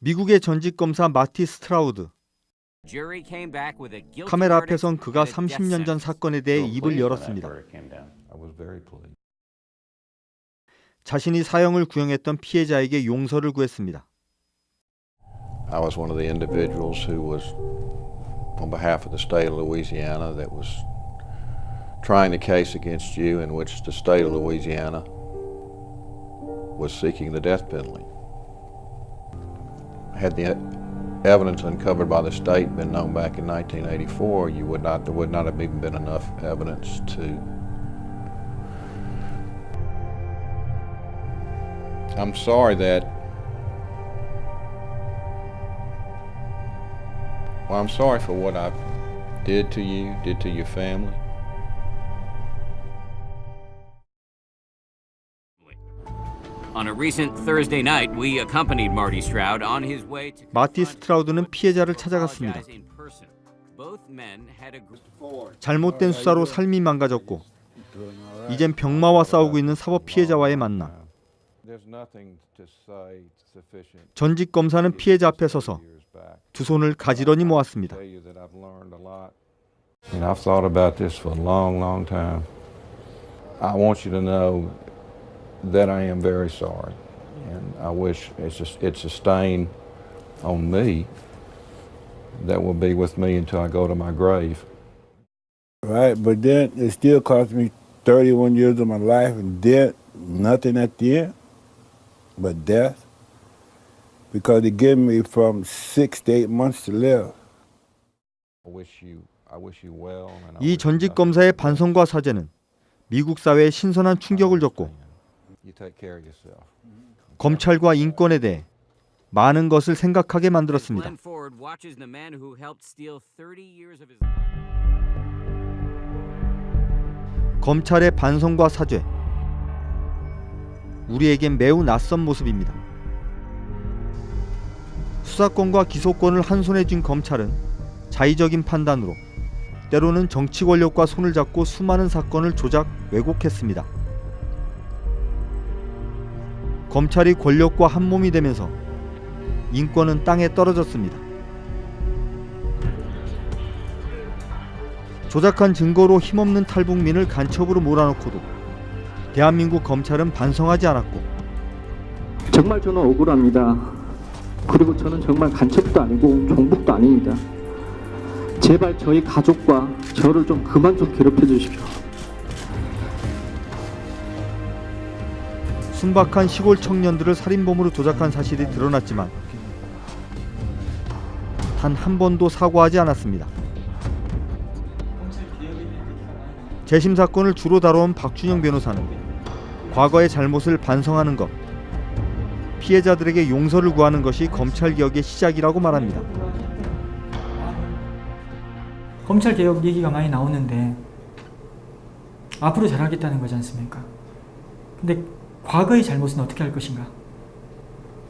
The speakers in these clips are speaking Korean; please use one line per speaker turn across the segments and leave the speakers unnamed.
미국의 전직 검사 마티 스트라우드 카메라 앞에선 그가 30년 전 사건에 대해 입을 열었습니다. 자신이 사형을 구형했던 피해자에게 용서를 구했습니다.
I was one of the individuals who was, on behalf of the state of Louisiana, that was trying the case against you in which the state of Louisiana was seeking the death penalty. Had the evidence uncovered by the state been known back in 1984, you would not, there would not have even been enough evidence to. I'm sorry that Well, I'm sorry for what I did to you, did to your family.
On a recent Thursday night, we accompanied Marty Stroud on his way to
마티 스트라우드는 피해자를 찾아갔습니다.
apologize in person. Both men had agreed.
잘못된 수사로 삶이 망가졌고 이젠 병마와 싸우고 있는 사법 피해자와의 만남.
There's nothing to say sufficient
전직 검사는 피해자 앞에 서서. 두 손을 가지런히 모았습니다.
And I've thought about this for a long, long time. I want you to know that I am very sorry, and I wish it's a, it's a stain on me that will be with me until I go to my grave.
Right, but then it still cost me 31 years of my life and debt, nothing at the end but death. Because it gave me from six to eight months to live.
I wish you, I wish you well. And I
이
wish you
전직
nothing
검사의
but
반성과 사죄는 미국 사회에 신선한 충격을 줬고 검찰과 인권에 대해 많은 것을 생각하게 만들었습니다.
Glenn Ford watches the man who helped steal 30 years of his life.
검찰의 반성과 사죄. 우리에겐 매우 낯선 모습입니다. 수사권과 기소권을 한 손에 쥔 검찰은 자의적인 판단으로 때로는 정치 권력과 손을 잡고 수많은 사건을 조작 왜곡했습니다. 검찰이 권력과 한 몸이 되면서 인권은 땅에 떨어졌습니다. 조작한 증거로 힘없는 탈북민을 간첩으로 몰아넣고도 대한민국 검찰은 반성하지 않았고
정말 저는 억울합니다. 그리고 저는 정말 간첩도 아니고 종북도 아닙니다. 제발 저희 가족과 저를 좀 그만 좀 괴롭혀 주십시오.
순박한 시골 청년들을 살인범으로 조작한 사실이 드러났지만 단 한 번도 사과하지 않았습니다. 재심 사건을 주로 다뤄온 박준영 변호사는 과거의 잘못을 반성하는 것, 피해자들에게 용서를 구하는 것이 검찰 개혁의 시작이라고 말합니다.
검찰 개혁 얘기가 많이 나오는데 앞으로 잘하겠다는 거지 않습니까? 근데 과거의 잘못은 어떻게 할 것인가?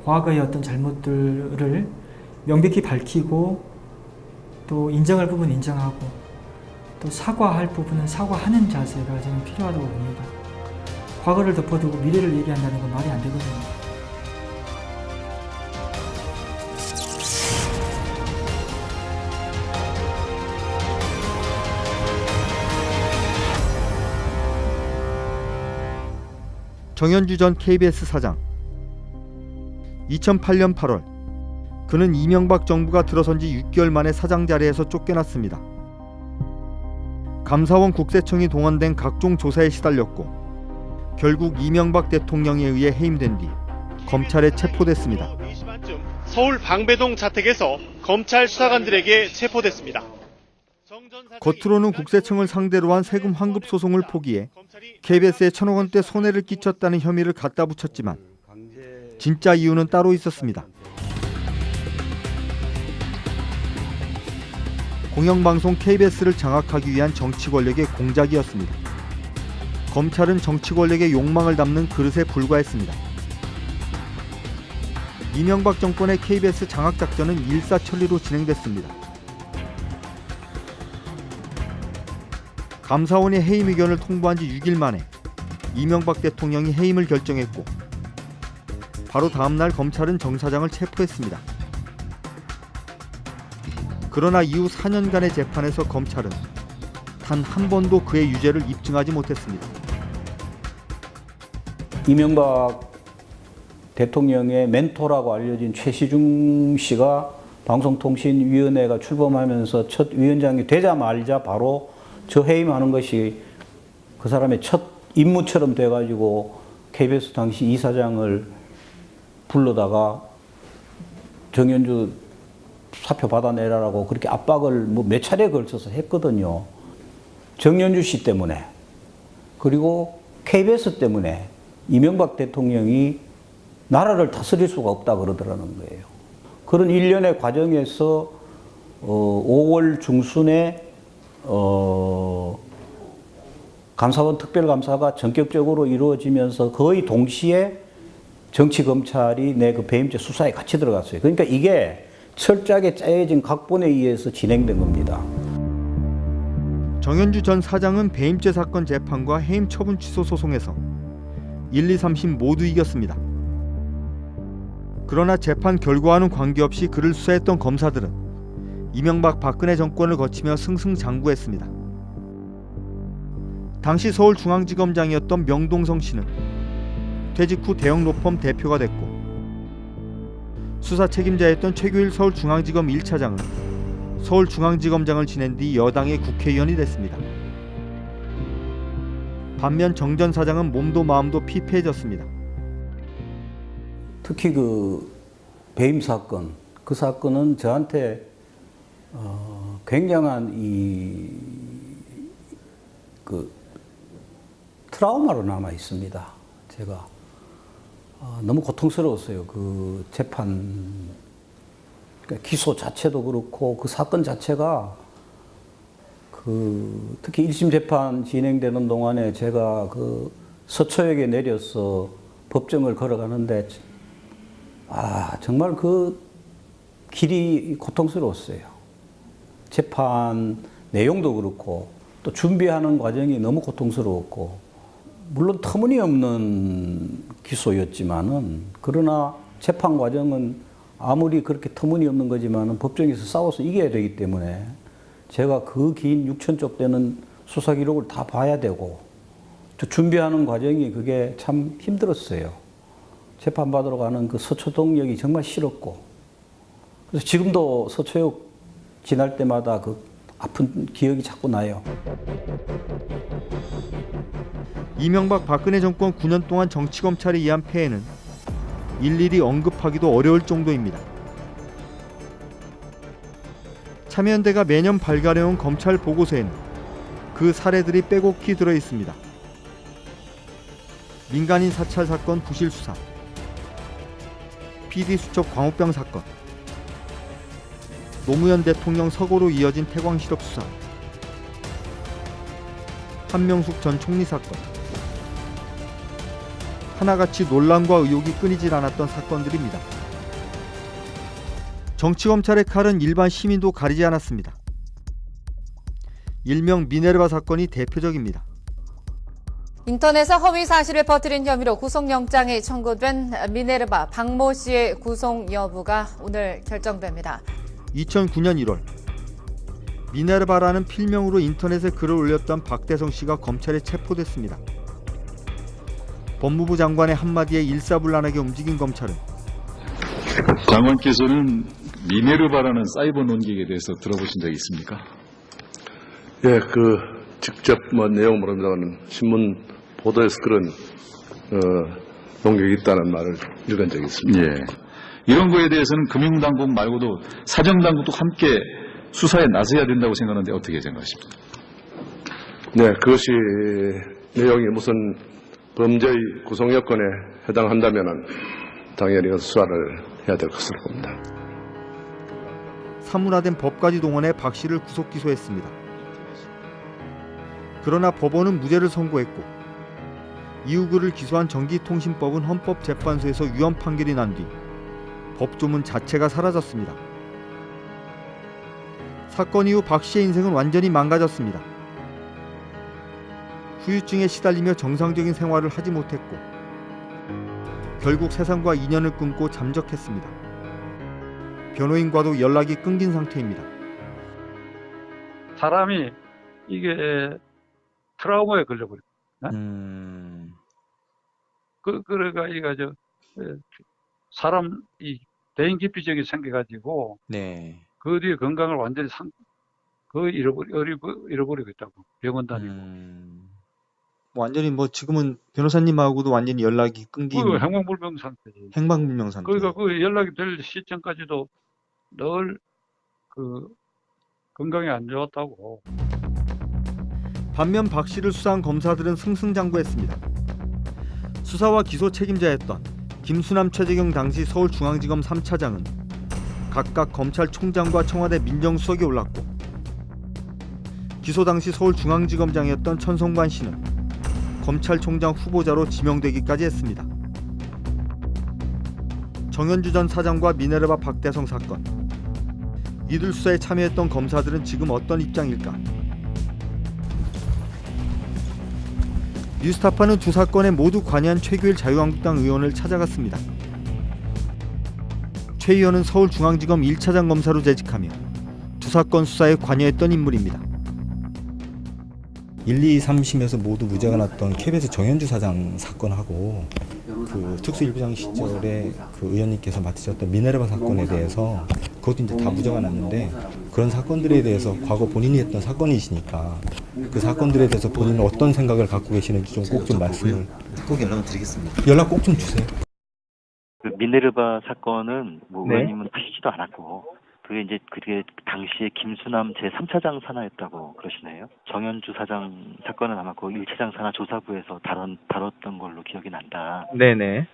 과거의 어떤 잘못들을 명백히 밝히고 또 인정할 부분 인정하고 또 사과할 부분은 사과하는 자세가 저는 필요하다고 봅니다. 과거를 덮어두고 미래를 얘기한다는 건 말이 안 되거든요.
정현주 전 KBS 사장 2008년 8월 그는 이명박 정부가 들어선 지 6개월 만에 사장 자리에서 쫓겨났습니다. 감사원 국세청이 동원된 각종 조사에 시달렸고 결국 이명박 대통령에 의해 해임된 뒤 검찰에 체포됐습니다.
4시반쯤 서울 방배동 자택에서 검찰 수사관들에게 체포됐습니다.
겉으로는 국세청을 상대로 한 세금 환급 소송을 포기해 KBS에 천억 원대 손해를 끼쳤다는 혐의를 갖다 붙였지만 진짜 이유는 따로 있었습니다. 공영방송 KBS를 장악하기 위한 정치 권력의 공작이었습니다. 검찰은 정치 권력의 욕망을 담는 그릇에 불과했습니다. 이명박 정권의 KBS 장악 작전은 일사천리로 진행됐습니다. 감사원이 해임 의견을 통보한 지 6일 만에 이명박 대통령이 해임을 결정했고 바로 다음 날 검찰은 정 사장을 체포했습니다. 그러나 이후 4년간의 재판에서 검찰은 단 한 번도 그의 유죄를 입증하지 못했습니다.
이명박 대통령의 멘토라고 알려진 최시중 씨가 방송통신위원회가 출범하면서 첫 위원장이 되자마자 바로 저 해임하는 것이 그 사람의 첫 임무처럼 돼가지고 KBS 당시 이사장을 불러다가 정현주 사표 받아내라고 그렇게 압박을 뭐 몇 차례 걸쳐서 했거든요. 정현주 씨 때문에 그리고 KBS 때문에 이명박 대통령이 나라를 다스릴 수가 없다 그러더라는 거예요. 그런 일련의 과정에서 어, 5월 중순에 어, 감사원 특별감사가 전격적으로 이루어지면서 거의 동시에 정치 검찰이 내 그 배임죄 수사에 같이 들어갔어요. 그러니까 이게 철저하게 짜여진 각본에 의해서 진행된 겁니다.
정현주 전 사장은 배임죄 사건 재판과 해임 처분 취소 소송에서 1, 2, 3심 모두 이겼습니다. 그러나 재판 결과와는 관계없이 그를 수사했던 검사들은 이명박 박근혜 정권을 거치며 승승장구했습니다. 당시 서울중앙지검장이었던 명동성 씨는 퇴직 후 대형 로펌 대표가 됐고 수사 책임자였던 최규일 서울중앙지검 1차장은 서울중앙지검장을 지낸 뒤 여당의 국회의원이 됐습니다. 반면 정 전 사장은 몸도 마음도 피폐해졌습니다.
특히 그 배임 사건, 그 사건은 저한테 어, 굉장한 이 그 트라우마로 남아 있습니다. 제가 어, 너무 고통스러웠어요. 그 재판 그러니까 기소 자체도 그렇고 그 사건 자체가 그 특히 1심 재판 진행되는 동안에 제가 그 서초역에 내려서 법정을 걸어가는데 아 정말 그 길이 고통스러웠어요. 재판 내용도 그렇고 또 준비하는 과정이 너무 고통스러웠고 물론 터무니없는 기소였지만은 그러나 재판 과정은 아무리 그렇게 터무니없는 거지만은 법정에서 싸워서 이겨야 되기 때문에 제가 그 긴 6천 쪽 되는 수사 기록을 다 봐야 되고 저 준비하는 과정이 그게 참 힘들었어요. 재판 받으러 가는 그 서초동역이 정말 싫었고 그래서 지금도 서초역 지날 때마다 그 아픈 기억이 자꾸 나요.
이명박 박근혜 정권 9년 동안 정치 검찰에 의한 폐해는 일일이 언급하기도 어려울 정도입니다. 참여연대가 매년 발간해온 검찰 보고서에는 그 사례들이 빼곡히 들어 있습니다. 민간인 사찰 사건 부실 수사, PD 수첩 광우병 사건, 노무현 대통령 서거로 이어진 태광 실업 수사, 한명숙 전 총리 사건, 하나같이 논란과 의혹이 끊이질 않았던 사건들입니다. 정치 검찰의 칼은 일반 시민도 가리지 않았습니다. 일명 미네르바 사건이 대표적입니다.
인터넷에 허위 사실을 퍼뜨린 혐의로 구속영장이 청구된 미네르바 박모 씨의 구속 여부가 오늘 결정됩니다.
2009년 1월 미네르바라는 필명으로 인터넷에 글을 올렸던 박대성 씨가 검찰에 체포됐습니다. 법무부 장관의 한마디에 일사불란하게 움직인 검찰은
장관께서는 미네르바라는 사이버 논객에 대해서 들어보신 적이 있습니까?
예, 그 직접 뭐 내용 모릅니다만 신문 보도에서 그런 어, 농격이 있다는 말을 읽은 적이 있습니다.
예. 이런 거에 대해서는 금융당국 말고도 사정당국도 함께 수사에 나서야 된다고 생각하는데 어떻게 생각하십니까?
네, 그것이 내용이 무슨 범죄의 구성 요건에 해당한다면은 당연히 그 수사를 해야 될 것으로 봅니다.
사문화된 법까지 동원해 박 씨를 구속 기소했습니다. 그러나 법원은 무죄를 선고했고 이후 그를 기소한 전기통신법은 헌법재판소에서 위헌 판결이 난 뒤 법조문 자체가 사라졌습니다. 사건 이후 박 씨의 인생은 완전히 망가졌습니다. 후유증에 시달리며 정상적인 생활을 하지 못했고 결국 세상과 인연을 끊고 잠적했습니다. 변호인과도 연락이 끊긴 상태입니다.
사람이 이게 트라우마에 걸려버려.
음.
그, 그래가 이가 저, 에, 사람, 이, 대인기피증이 생겨가지고,
네.
그 뒤에 건강을 완전히 상, 거의 잃어버리, 잃어버- 잃어버리겠다고. 병원 다니고.
음. 완전히 뭐 지금은 변호사님하고도 완전히 연락이 끊긴
그 행방불명 상태지.
행방불명 상태.
그러니까 그 연락이 될 시점까지도 늘 그 건강이 안 좋았다고.
반면 박 씨를 수사한 검사들은 승승장구했습니다. 수사와 기소 책임자였던 김수남 최재경 당시 서울중앙지검 3차장은 각각 검찰총장과 청와대 민정수석에 올랐고 기소 당시 서울중앙지검장이었던 천성관 씨는 검찰총장 후보자로 지명되기까지 했습니다. 정현주 전 사장과 미네르바 박대성 사건 이들 수사에 참여했던 검사들은 지금 어떤 입장일까? 뉴스타파는 두 사건에 모두 관여한 최규일 자유한국당 의원을 찾아갔습니다. 최 의원은 서울중앙지검 1차장 검사로 재직하며 두 사건 수사에 관여했던 인물입니다.
1, 2, 3심에서 모두 무죄가 났던 KBS 정현주 사장 사건하고 그 특수일부장 시절에 그 의원님께서 맡으셨던 미네르바 사건에 대해서 그것도 이제 다 무죄가 났는데 그런 사건들에 대해서 과거 본인이 했던 사건이시니까 그 사건들에 대해서 본인은 어떤 생각을 갖고 계시는지 좀 꼭 좀 말씀을
꼭 연락을 드리겠습니다.
연락 꼭 좀 주세요.
그 미네르바 사건은 뭐
네.
의원님은 하시지도 않았고 그게 이제 그게 당시에 김수남 제 3차장 산하였다고 그러시네요. 정현주 사장 사건은 아마 그 1차장 산하 조사부에서 다뤘, 다뤘던 걸로 기억이 난다.
네네.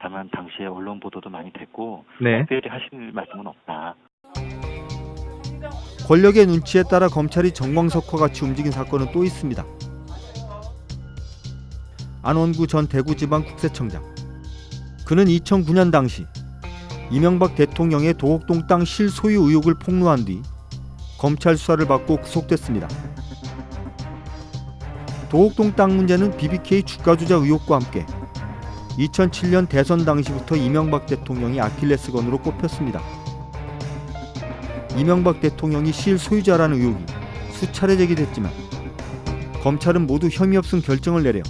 다만 당시에 언론 보도도 많이 됐고
네.
특별히 하실 말씀은 없다.
권력의 눈치에 따라 검찰이 정광석과 같이 움직인 사건은 또 있습니다. 안원구 전 대구지방국세청장. 그는 2009년 당시 이명박 대통령의 도곡동 땅 실소유 의혹을 폭로한 뒤 검찰 수사를 받고 구속됐습니다. 도곡동 땅 문제는 BBK 주가 조작 의혹과 함께 2007년 대선 당시부터 이명박 대통령이 아킬레스건으로 꼽혔습니다. 이명박 대통령이 실소유자라는 의혹이 수차례 제기됐지만 검찰은 모두 혐의 없음 결정을 내려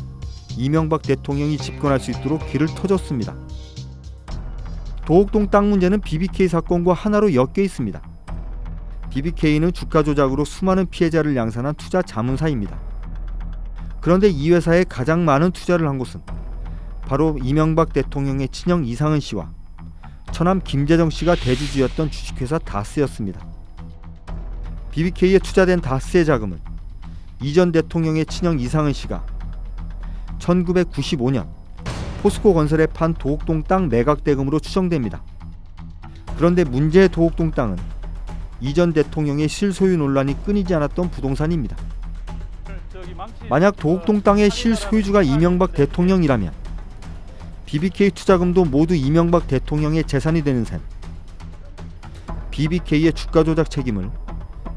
이명박 대통령이 집권할 수 있도록 길을 터줬습니다. 도곡동 땅 문제는 BBK 사건과 하나로 엮여 있습니다. BBK는 주가 조작으로 수많은 피해자를 양산한 투자 자문사입니다. 그런데 이 회사에 가장 많은 투자를 한 곳은 바로 이명박 대통령의 친형 이상은 씨와 처남 김재정 씨가 대주주였던 주식회사 다스였습니다. BBK에 투자된 다스의 자금은 이전 대통령의 친형 이상은 씨가 1995년 포스코 건설에 판 도곡동 땅 매각 대금으로 추정됩니다. 그런데 문제의 도곡동 땅은 이전 대통령의 실소유 논란이 끊이지 않았던 부동산입니다. 만약 도곡동 땅의 실소유주가 이명박 대통령이라면 BBK 투자금도 모두 이명박 대통령의 재산이 되는 셈. BBK의 주가 조작 책임을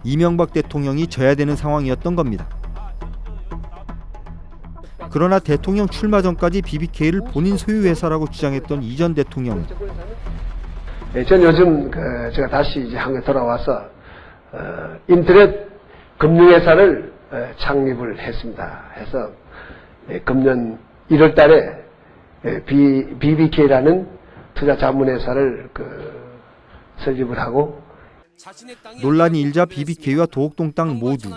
이명박 대통령이 져야 되는 상황이었던 겁니다. 그러나 대통령 출마 전까지 BBK를 본인 소유 회사라고 주장했던 이전 대통령은
예, 전 요즘 그 제가 다시 이제 한국에 돌아와서 어, 인터넷 금융회사를 어, 창립을 했습니다. 해서 예, 금년 1월 달에 예, B, BBK라는 투자 자문회사를 그 설립을 하고
논란이 일자 BBK와 도곡동 땅 모두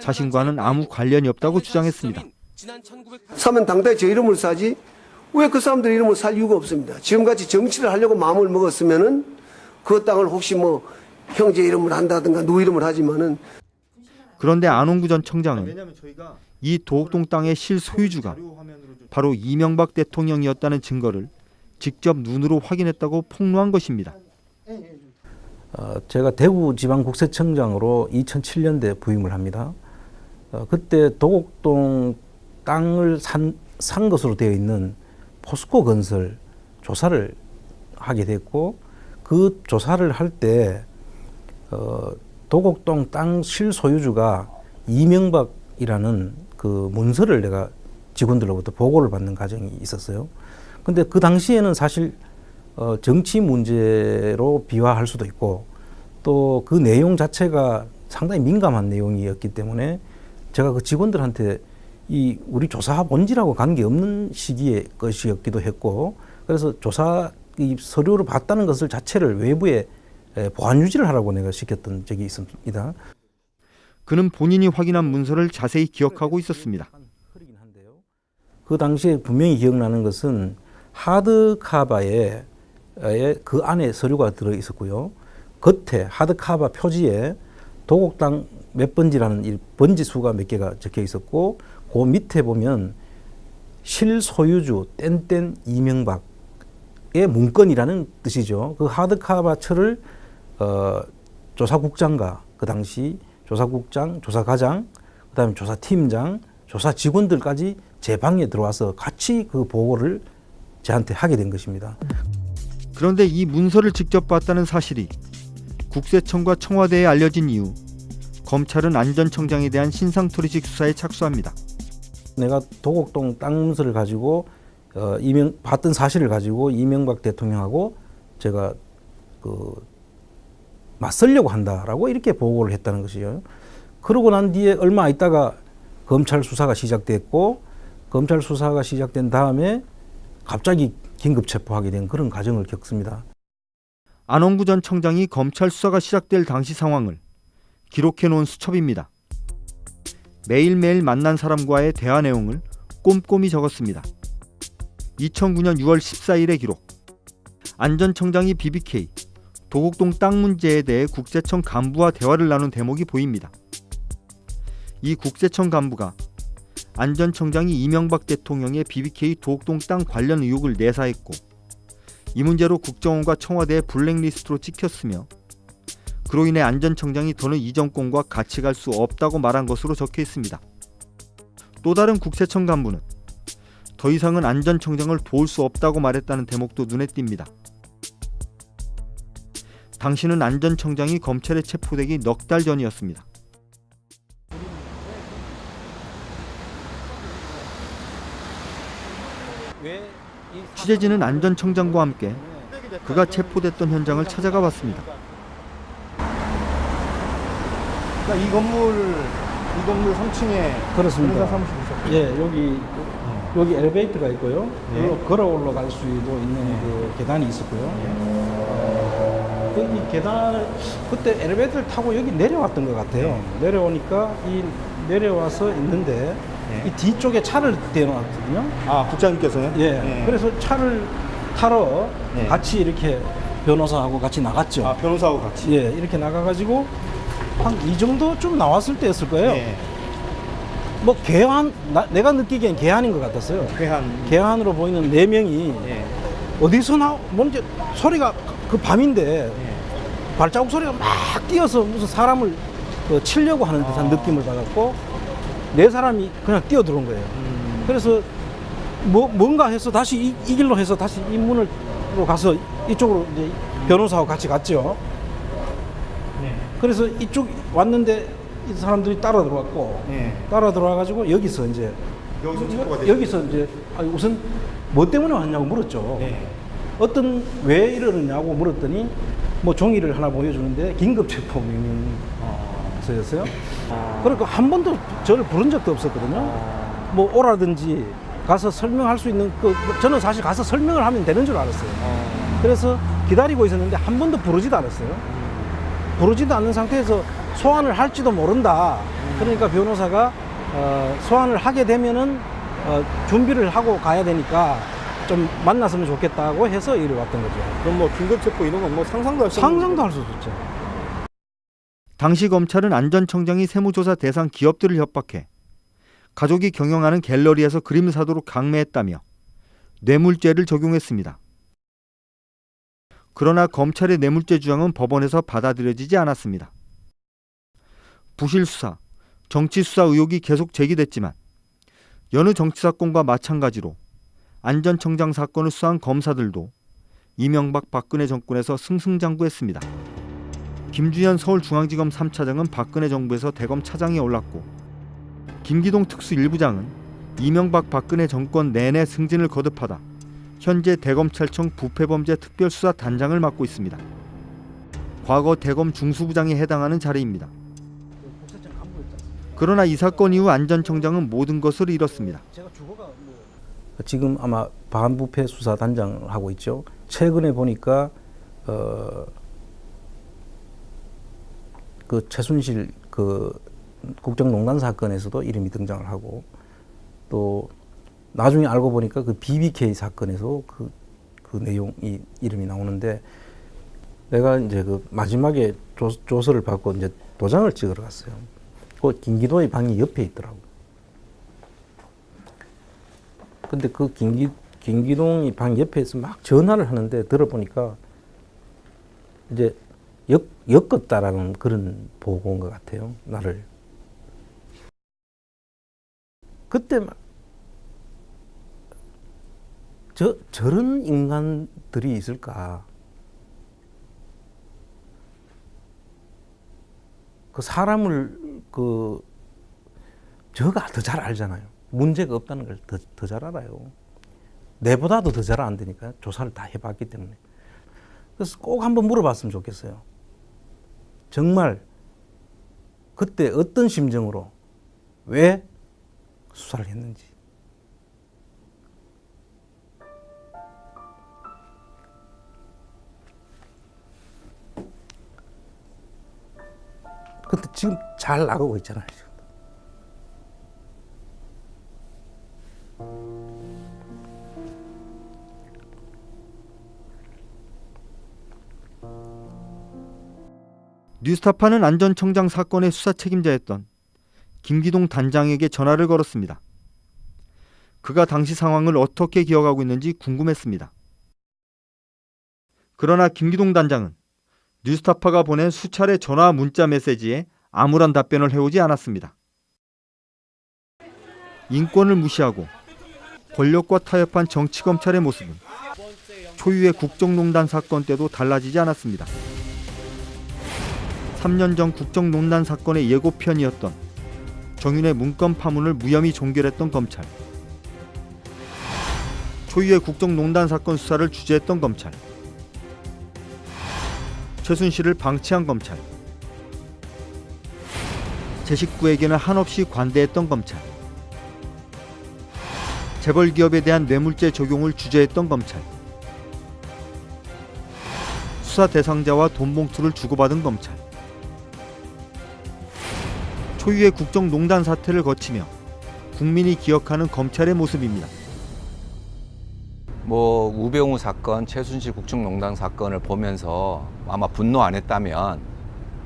자신과는 아무 관련이 없다고 주장했습니다.
사면 당당히 제 이름을 사지 왜 그 사람들 이름을 살 이유가 없습니다. 지금같이 정치를 하려고 마음을 먹었으면은 그 땅을 혹시 뭐 형제 이름을 한다든가 누구 이름을 하지만은
그런데 안홍구 전 청장은 이 도곡동 땅의 실소유주가 바로 이명박 대통령이었다는 증거를 직접 눈으로 확인했다고 폭로한 것입니다.
어, 제가 대구 지방 국세청장으로 2007년대 부임을 합니다. 어, 그때 도곡동 땅을 산, 산 것으로 되어 있는 포스코 건설 조사를 하게 됐고 그 조사를 할때 어, 도곡동 땅 실소유주가 이명박이라는 그 문서를 내가 직원들로부터 보고를 받는 과정이 있었어요. 근데 그 당시에는 사실 어, 정치 문제로 비화할 수도 있고 또 그 내용 자체가
상당히 민감한 내용이었기 때문에 제가 그 직원들한테 이 우리 조사 본질하고 관계없는 시기의 것이었기도 했고 그래서 조사 이 서류를 봤다는 것을 자체를 외부에 에, 보안 유지를 하라고 내가 시켰던 적이 있습니다.
그는 본인이 확인한 문서를 자세히 기억하고 있었습니다.
그 당시에 분명히 기억나는 것은 하드 카바에 에, 그 안에 서류가 들어 있었고요. 겉에 하드 카바 표지에 도곡당 몇 번지라는 이 번지 수가 몇 개가 적혀 있었고 그 밑에 보면 실소유주 땡땡 이명박의 문건이라는 뜻이죠. 그 하드 카바 철을 어, 조사국장과 그 당시 조사국장, 조사과장, 그다음에 조사팀장, 조사 직원들까지 제 방에 들어와서 같이 그 보고를 저한테 하게 된 것입니다.
그런데 이 문서를 직접 봤다는 사실이 국세청과 청와대에 알려진 이후 검찰은 안전청장에 대한 신상토리식 수사에 착수합니다.
내가 도곡동 땅 문서를 가지고 어, 이명 봤던 사실을 가지고 이명박 대통령하고 제가 그 맞설려고 한다라고 이렇게 보고를 했다는 것이요. 그러고 난 뒤에 얼마 있다가 검찰 수사가 시작됐고 검찰 수사가 시작된 다음에 갑자기 긴급 체포하게 된 그런 과정을 겪습니다.
안원구 전 청장이 검찰 수사가 시작될 당시 상황을 기록해 놓은 수첩입니다. 매일매일 만난 사람과의 대화 내용을 꼼꼼히 적었습니다. 2009년 6월 14일의 기록. 안 전 청장이 BBK 도곡동 땅 문제에 대해 국세청 간부와 대화를 나눈 대목이 보입니다. 이 국세청 간부가 안전 청장이 이명박 대통령의 BBK 도곡동 땅 관련 의혹을 내사했고 이 문제로 국정원과 청와대의 블랙리스트로 찍혔으며 그로 인해 안전 청장이 더는 이 정권과 같이 갈 수 없다고 말한 것으로 적혀 있습니다. 또 다른 국세청 간부는 더 이상은 안전 청장을 도울 수 없다고 말했다는 대목도 눈에 띕니다. 당시는 안전 청장이 검찰에 체포되기 넉 달 전이었습니다. 취재진은 안전 청장과 함께 그가 체포됐던 현장을 찾아가 봤습니다.
그러니까 이 건물 이 건물 3층에
그렇습니다.
사무실이셨고
예, 여기 여기 엘리베이터가 있고요.
예.
걸어 올라갈 수도 있는 그 계단이 있었고요. 그이 계단을 그때 엘리베이터를 타고 여기 내려왔던 것 같아요. 내려오니까 이 내려와서 있는데 이 뒤쪽에 차를 대놓았거든요.
아 국장님께서요?
예. 그래서 차를 타러
예.
같이 이렇게 변호사하고 같이 나갔죠.
아 변호사하고 같이.
예, 이렇게 나가가지고 한 이 정도 좀 나왔을 때였을 거예요.
예.
뭐 개한 나, 내가 느끼기엔 개한인 것 같았어요.
괴한.
개한으로 보이는 네 명이
예.
어디서 나 뭔지 소리가 그 밤인데
예.
발자국 소리가 막 뛰어서 무슨 사람을 그 치려고 하는 듯한
아.
느낌을 받았고 네 사람이 그냥 뛰어 들어온 거예요.
음.
그래서 뭐 뭔가 해서 다시 이, 이 길로 해서 다시 이 문으로 가서 이쪽으로 이제 변호사하고 같이 갔죠.
네.
그래서 이쪽 왔는데 이 사람들이 따라 들어왔고
예.
따라 들어와가지고 여기서 이제
여기서.
여기서 이제 우선 뭐 때문에 왔냐고 물었죠.
네.
어떤 왜 이러느냐고 물었더니 뭐 종이를 하나 보여주는데 긴급 체포 명령서였어요. 그러니까 한 번도 저를 부른 적도 없었거든요. 뭐 오라든지 가서 설명할 수 있는 그 저는 사실 가서 설명을 하면 되는 줄 알았어요. 그래서 기다리고 있었는데 한 번도 부르지도 않았어요. 부르지도 않는 상태에서 소환을 할지도 모른다. 그러니까 변호사가 어, 소환을 하게 되면은 어, 준비를 하고 가야 되니까 좀 만났으면 좋겠다고 해서 이리 왔던 거죠.
그럼 뭐 긴급 체포 이런 건 뭐 상상도 할수 없는
상상도 할 수 없죠.
당시 검찰은 안전 청장이 세무조사 대상 기업들을 협박해 가족이 경영하는 갤러리에서 그림 사도록 강매했다며 뇌물죄를 적용했습니다. 그러나 검찰의 뇌물죄 주장은 법원에서 받아들여지지 않았습니다. 부실 수사, 정치 수사 의혹이 계속 제기됐지만 여느 정치 사건과 마찬가지로 안전 청장 사건을 수사한 검사들도 이명박 박근혜 정권에서 승승장구했습니다. 김주현 서울중앙지검 3차장은 박근혜 정부에서 대검 차장에 올랐고 김기동 특수 1부장은 이명박 박근혜 정권 내내 승진을 거듭하다 현재 대검찰청 부패범죄 특별수사 단장을 맡고 있습니다. 과거 대검 중수부장에 해당하는 자리입니다. 그러나 이 사건 이후 안전청장은 모든 것을 잃었습니다.
지금 아마 반부패 수사 단장을 하고 있죠. 최근에 보니까 어, 그 최순실 그 국정농단 사건에서도 이름이 등장을 하고 또 나중에 알고 보니까 그 BBK 사건에서 그, 그 내용이 이름이 나오는데 내가 이제 그 마지막에 조, 조서를 받고 이제 도장을 찍으러 갔어요. 그 김기도의 방이 옆에 있더라고. 근데 그 김기, 김기동이 방 옆에서 막 전화를 하는데 들어보니까 이제 엮, 엮었다라는 그런 보고인 것 같아요. 나를. 그때 막 저, 저런 인간들이 있을까? 그 사람을 그 저가 더 잘 알잖아요. 문제가 없다는 걸더더잘 알아요. 내보다도 더 잘 안되니까 조사를 다 해봤기 때문에. 그래서 꼭 한번 물어봤으면 좋겠어요. 정말 그때 어떤 심정으로 왜 수사를 했는지. 근데 지금 잘 나가고 있잖아요.
뉴스타파는 안전청장 사건의 수사 책임자였던 김기동 단장에게 전화를 걸었습니다. 그가 당시 상황을 어떻게 기억하고 있는지 궁금했습니다. 그러나 김기동 단장은 뉴스타파가 보낸 수차례 전화 문자 메시지에 아무런 답변을 해오지 않았습니다. 인권을 무시하고 권력과 타협한 정치 검찰의 모습은 초유의 국정농단 사건 때도 달라지지 않았습니다. 3년 전 국정농단 사건의 예고편이었던 정윤의 문건 파문을 무혐의 종결했던 검찰. 초유의 국정농단 사건 수사를 주재했던 검찰. 최순실을 방치한 검찰. 제 식구에게는 한없이 관대했던 검찰. 재벌 기업에 대한 뇌물죄 적용을 주재했던 검찰. 수사 대상자와 돈 봉투를 주고받은 검찰. 초유의 국정농단 사태를 거치며 국민이 기억하는 검찰의 모습입니다.
뭐 우병우 사건, 최순실 국정농단 사건을 보면서 아마 분노 안 했다면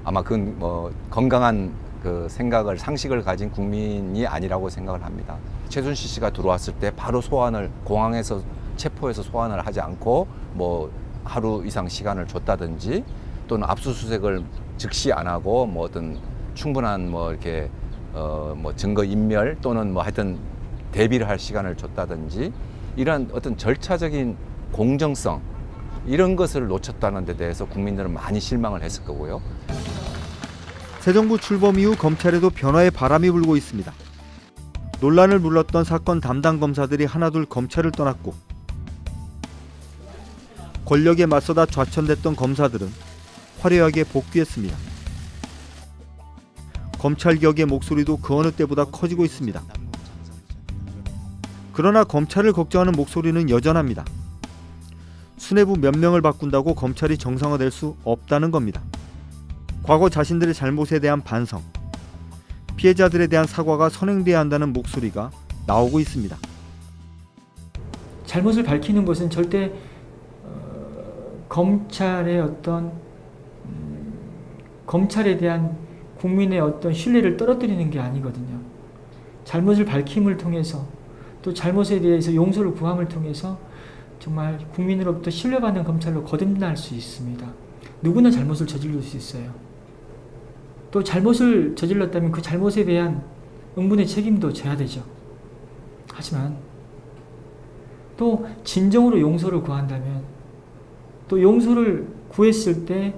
아마 그건 뭐 건강한 그 생각을 상식을 가진 국민이 아니라고 생각을 합니다. 최순실 씨가 들어왔을 때 바로 소환을 공항에서 체포해서 소환을 하지 않고 뭐 하루 이상 시간을 줬다든지 또는 압수수색을 즉시 안 하고 뭐 어떤 충분한 뭐 이렇게 어 뭐 증거 인멸 또는 뭐 하여튼 대비를 할 시간을 줬다든지 이러한 어떤 절차적인 공정성 이런 것을 놓쳤다는 데 대해서 국민들은 많이 실망을 했을 거고요.
새 정부 출범 이후 검찰에도 변화의 바람이 불고 있습니다. 논란을 불렀던 사건 담당 검사들이 하나둘 검찰을 떠났고 권력에 맞서다 좌천됐던 검사들은 화려하게 복귀했습니다. 검찰 개혁의 목소리도 그 어느 때보다 커지고 있습니다. 그러나 검찰을 걱정하는 목소리는 여전합니다. 수뇌부 몇 명을 바꾼다고 검찰이 정상화될 수 없다는 겁니다. 과거 자신들의 잘못에 대한 반성, 피해자들에 대한 사과가 선행돼야 한다는 목소리가 나오고 있습니다.
잘못을 밝히는 것은 절대 어, 검찰의 어떤 음, 검찰에 대한 국민의 어떤 신뢰를 떨어뜨리는 게 아니거든요. 잘못을 밝힘을 통해서 또 잘못에 대해서 용서를 구함을 통해서 정말 국민으로부터 신뢰받는 검찰로 거듭날 수 있습니다. 누구나 잘못을 저지를 수 있어요. 또 잘못을 저질렀다면 그 잘못에 대한 응분의 책임도 져야 되죠. 하지만 또 진정으로 용서를 구한다면 또 용서를 구했을 때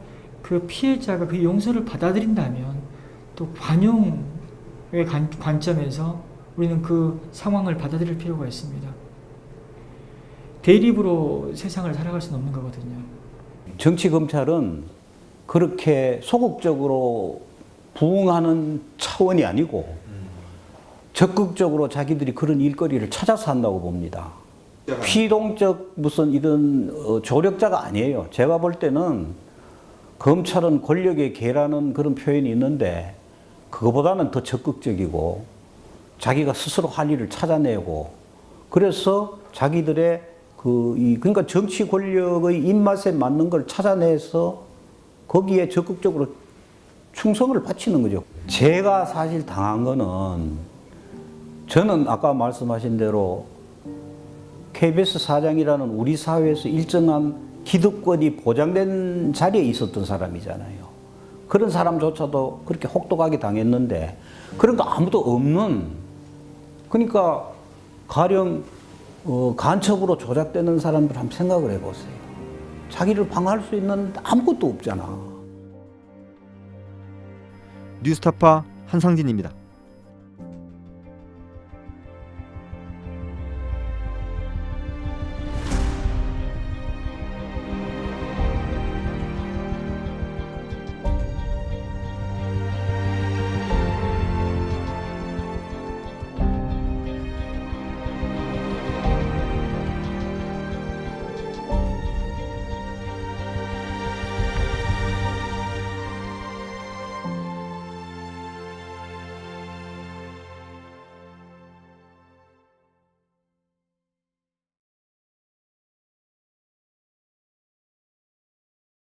그 피해자가 그 용서를 받아들인다면 또 관용의 관, 관점에서 우리는 그 상황을 받아들일 필요가 있습니다. 대립으로 세상을 살아갈 수는 없는 거거든요.
정치 검찰은 그렇게 소극적으로 부응하는 차원이 아니고
적극적으로 자기들이 그런 일거리를 찾아서 한다고 봅니다. 피동적 무슨 이런 어, 조력자가 아니에요. 제가 볼 때는 검찰은 권력의 개라는 그런 표현이 있는데 그거보다는 더 적극적이고 자기가 스스로 할 일을 찾아내고 그래서 자기들의 그 이 그러니까 정치 권력의 입맛에 맞는 걸 찾아내서 거기에 적극적으로 충성을 바치는 거죠. 제가 사실 당한 거는 저는 아까 말씀하신 대로 KBS 사장이라는 우리 사회에서 일정한 기득권이 보장된 자리에 있었던 사람이잖아요. 그런 사람조차도 그렇게 혹독하게 당했는데 그런 거 아무도 없는 그러니까 가령 어, 간첩으로 조작되는 사람들 한번 생각을 해보세요. 자기를 방어할 수 있는 아무것도 없잖아.
뉴스타파 한상진입니다.